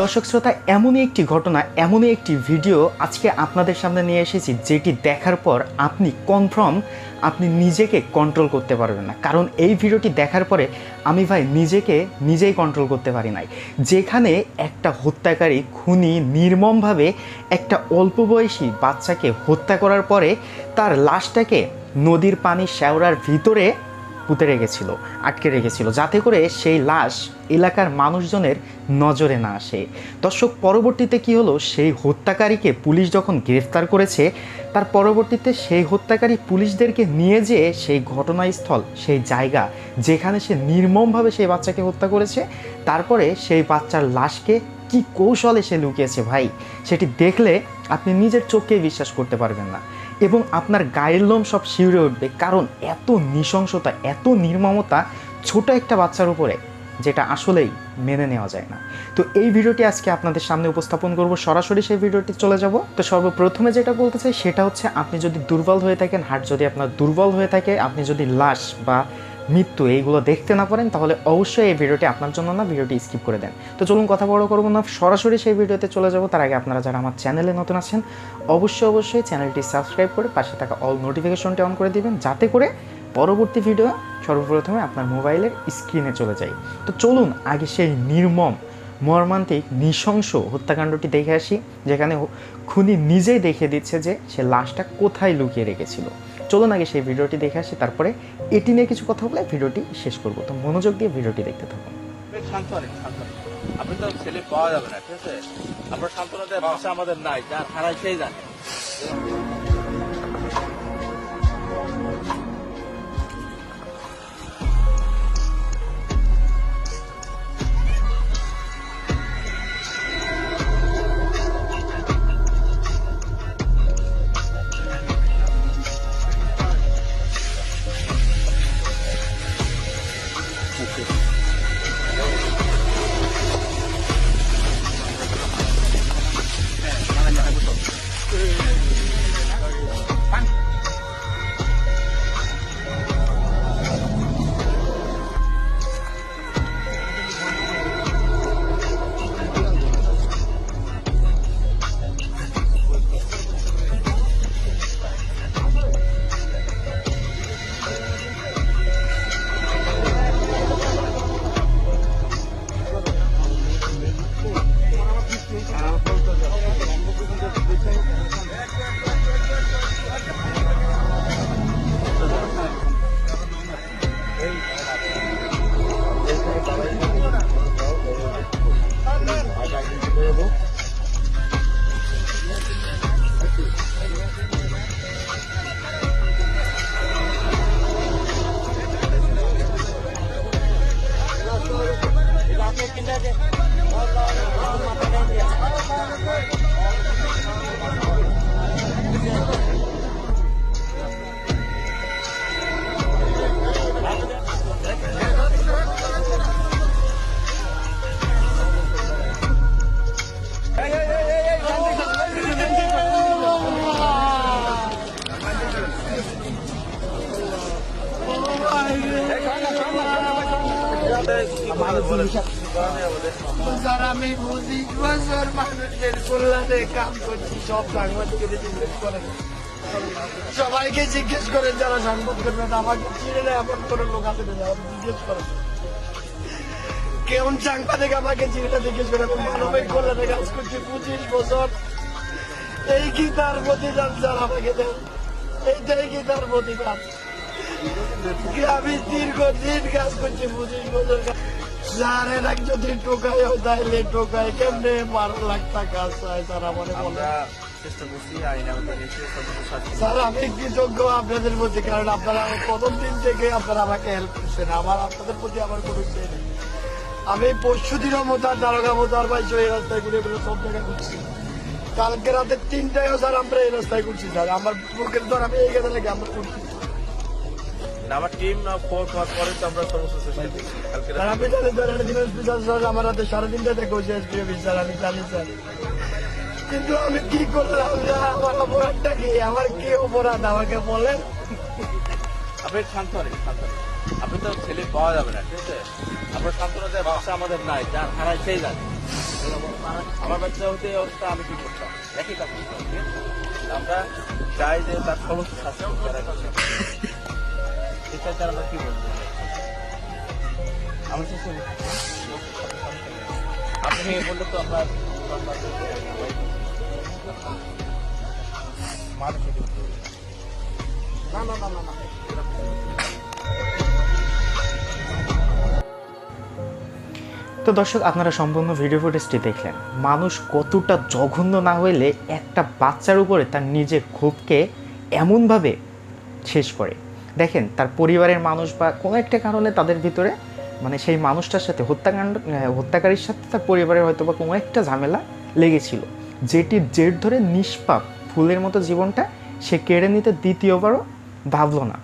দর্শক শ্রোতা, এমনই একটি ঘটনা, এমনই একটি ভিডিও আজকে আপনাদের সামনে নিয়ে এসেছি, যেটি দেখার পর আপনি কনফার্ম আপনি নিজেকে কন্ট্রোল করতে পারবেন না। কারণ এই ভিডিওটি দেখার পরে আমি ভাই নিজেকে নিজেই কন্ট্রোল করতে পারি নাই। যেখানে একটা হত্যাকারী খুনি নির্মমভাবে একটা অল্প বয়সী বাচ্চাকে হত্যা করার পরে তার লাশটাকে নদীর পানি শ্যাওড়ার ভিতরে পুঁতে রেখেছিল, আটকে রেখেছিল, যাতে করে সেই লাশ এলাকার মানুষজনের নজরে না আসে। দর্শক, পরবর্তীতে কি হলো? সেই হত্যাকারীকে পুলিশ যখন গ্রেফতার করেছে, তার পরবর্তীতে সেই হত্যাকারী পুলিশদেরকে নিয়ে যেয়ে সেই ঘটনাস্থল, সেই জায়গা যেখানে সে নির্মমভাবে সেই বাচ্চাকে হত্যা করেছে, তারপরে সেই বাচ্চার লাশকে কি কৌশলে সে লুকিয়েছে ভাই? সেটি দেখলে আপনি নিজের চোখকে বিশ্বাস করতে পারবেন না। এবং আপনার গায়ের লোম সব শিউরে উঠবে। কারণ এত নৃশংসতা, এত নির্মমতা ছোট একটা বাচ্চার উপরে যেটা আসলেই মেনে নেওয়া যায় না। তো এই ভিডিওটি আজকে আপনাদের সামনে উপস্থাপন করব। সরাসরি সেই ভিডিওটি চলে যাব। তো সর্বপ্রথমে যেটা বলতে চাই, সেটা হচ্ছে আপনি যদি দুর্বল হয়ে থাকেন, হার্ট যদি আপনার দুর্বল হয়ে থাকে, আপনি যদি লাশ বা মৃত্যু, এইগুলো দেখতে না পারেন, তাহলে অবশ্যই এই ভিডিওটি আপনার জন্য না, ভিডিওটি স্কিপ করে দেন। তো চলুন কথা বড় করব না, সরাসরি সেই ভিডিওতে চলে যাব। তার আগে আপনারা যারা আমার চ্যানেলে নতুন আছেন, অবশ্যই অবশ্যই চ্যানেলটি সাবস্ক্রাইব করে পাশে থাকা অল নোটিফিকেশনটি অন করে দিবেন, যাতে করে পরবর্তী ভিডিও সর্বপ্রথমে আপনার মোবাইলের স্ক্রিনে চলে যায়। তো চলুন, আগে সেই নির্মম, মর্মান্তিক, নৃশংস হত্যাকাণ্ডটি দেখে আসি, যেখানে খুনি নিজেই দেখে দিচ্ছে যে সে লাশটা কোথায় লুকিয়ে রেখেছিল। চলুন আগে সেই ভিডিওটি দেখে আসি, তারপরে এটি নিয়ে কিছু কথা বলে ভিডিওটি শেষ করব। তো মনোযোগ দিয়ে ভিডিওটি দেখতে থাকুন। শান্ত আপনি তো ছেলে পাওয়া যাবে না, ঠিক আছে? আমরা সান্ত্বনা আমাদের নাই, যা হারাই সেই জানে। النادي والله اللهم Thank you. সবাইকে জিজ্ঞেস করেন, যারা সাংবাদ করবেন আমাকে চিনে নেয় এমন কোনো লোক আছে জিজ্ঞেস করেন। কেমন সাংবাদিক আমাকে চিনে না জিজ্ঞেস করে মানবিক কল্যাণে কাজ করছি, পঁচিশ বছর। এই কি তার প্রতিদান স্যার আমাকে দেন? এইটাই কি তার প্রতিদান? আমি দীর্ঘদিন কাজ করছি, পঁচিশ বছর স্যারের এক যদি টোকায় তাইলে টোকায় কেমনে বারো লাখ টাকা চায় স্যার বলে আমি কৃতজ্ঞ আপনাদের প্রতি? কারণ আপনারা প্রথম দিন থেকে আপনারা আমাকে হেল্প করছেন। আমার আপনাদের প্রতি আমার কোনো নেই। আমি পরশু দিনও মোতার দারোগা মোতার পাইছি এই রাস্তায় ঘুরে ঘুরে সব জায়গায় ঘুরছি। কালকে রাতে তিনটায়ও স্যার আমরা এই রাস্তায় ঘুরছি স্যার। আমার বুকের ধর আমি এই গেছে আমরা ঘুরছি আমার টিম ফোর করে তো আমরা স্যার এটা স্যার হাতে আমি জানি স্যার। কিন্তু আমি কি করলাম না আমার অপরাধটা কি? আমার কি অপরাধ? আমাকে বলেন। আপনি শান্ত শান্ত। আপনি তো ছেলে পাওয়া যাবে না ঠিক আছে? আমরা সান্ত্বনা দেওয়ার ভাষা আমাদের নাই যার হারাই সেই জানে আমার বাচ্চা হতে অবস্থা আমি কি করতাম? একই কাজ করতাম আমরা চাই যে তার সমস্ত শাস্তি তার আমরা কি বলব? আমার শেষে আপনি বললে তো আপনার মানুষ না না না না না। তো দর্শক আপনারা সম্পূর্ণ ভিডিও ফুটেজটি দেখলেন। মানুষ কতটা জঘন্য না হইলে একটা বাচ্চার উপরে তার নিজের ক্ষোভকে এমনভাবে শেষ করে। দেখেন, তার পরিবারের মানুষ বা কোনো একটা কারণে তাদের ভিতরে মানে সেই মানুষটার সাথে হত্যাকাণ্ড হত্যাকারীর সাথে তার পরিবারের হয়তো বা কোনো একটা ঝামেলা লেগেছিল। যেটি জের ধরে নিষ্পাপ ফুলের মতো জীবনটা সে কেড়ে নিতে দ্বিতীয়বারও ভাবল না।